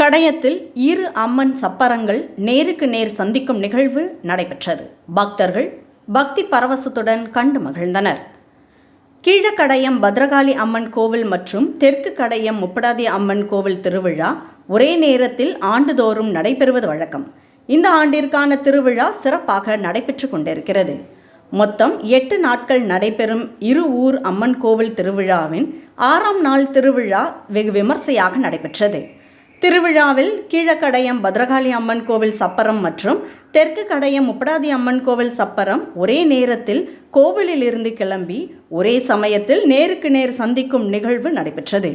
கடையத்தில் இரு அம்மன் சப்பரங்கள் நேருக்கு நேர் சந்திக்கும் நிகழ்வு நடைபெற்றது. பக்தர்கள் பக்தி பரவசத்துடன் கண்டு மகிழ்ந்தனர். கீழக்கடையம் பத்ரகாளி அம்மன் கோவில் மற்றும் தெற்கு கடையம் முப்படாதி அம்மன் கோவில் திருவிழா ஒரே நேரத்தில் ஆண்டுதோறும் நடைபெறுவது வழக்கம். இந்த ஆண்டிற்கான திருவிழா சிறப்பாக நடைபெற்று கொண்டிருக்கிறது. மொத்தம் எட்டு நாட்கள் நடைபெறும் இரு ஊர் அம்மன் கோவில் திருவிழாவின் ஆறாம் நாள் திருவிழா வெகு விமர்சையாக நடைபெற்றது. திருவிழாவில் கீழக்கடையம் பத்ரகாளி அம்மன் கோவில் சப்பரம் மற்றும் தெற்கு கடையம் முப்படாதி அம்மன் கோவில் சப்பரம் ஒரே நேரத்தில் கோவிலில் இருந்து கிளம்பி ஒரே சமயத்தில் நேருக்கு நேர் சந்திக்கும் நிகழ்வு நடைபெற்றது.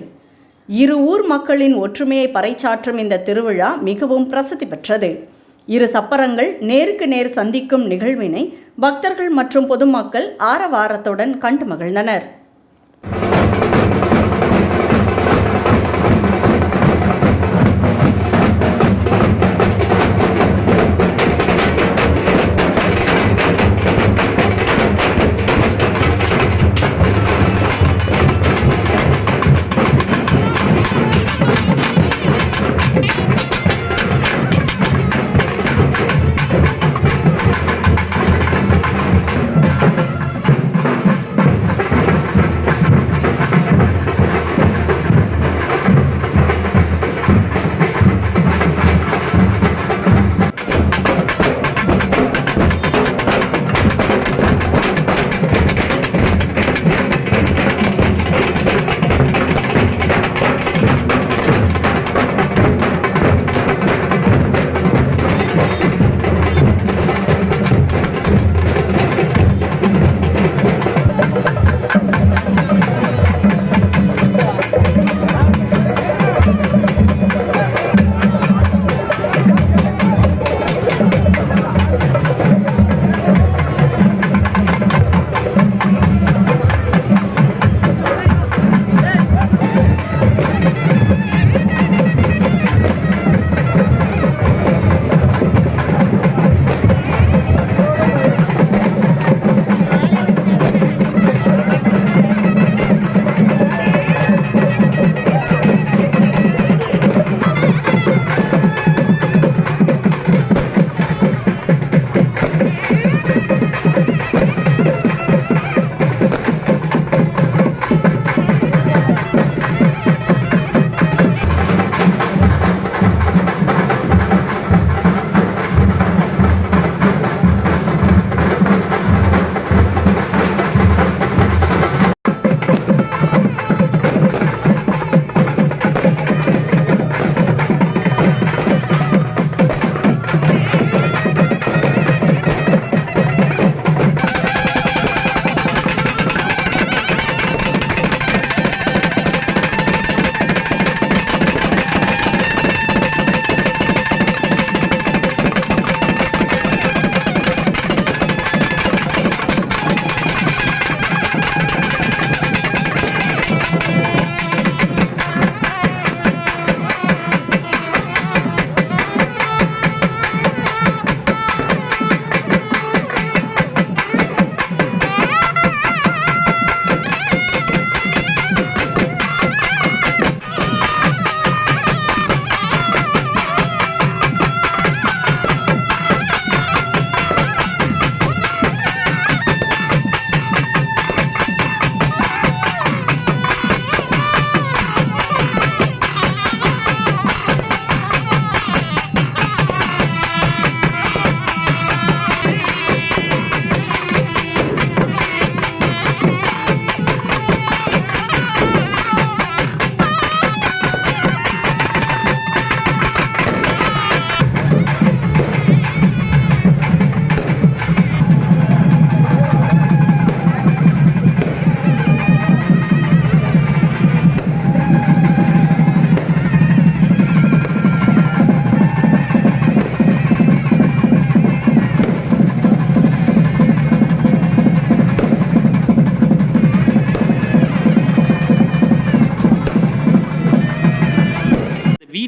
இரு ஊர் மக்களின் ஒற்றுமையை பறைச்சாற்றும் இந்த திருவிழா மிகவும் பிரசித்தி பெற்றது. இரு சப்பரங்கள் நேருக்கு நேர் சந்திக்கும் நிகழ்வினை பக்தர்கள் மற்றும் பொதுமக்கள் ஆரவாரத்துடன் கண்டு மகிழ்ந்தனர்.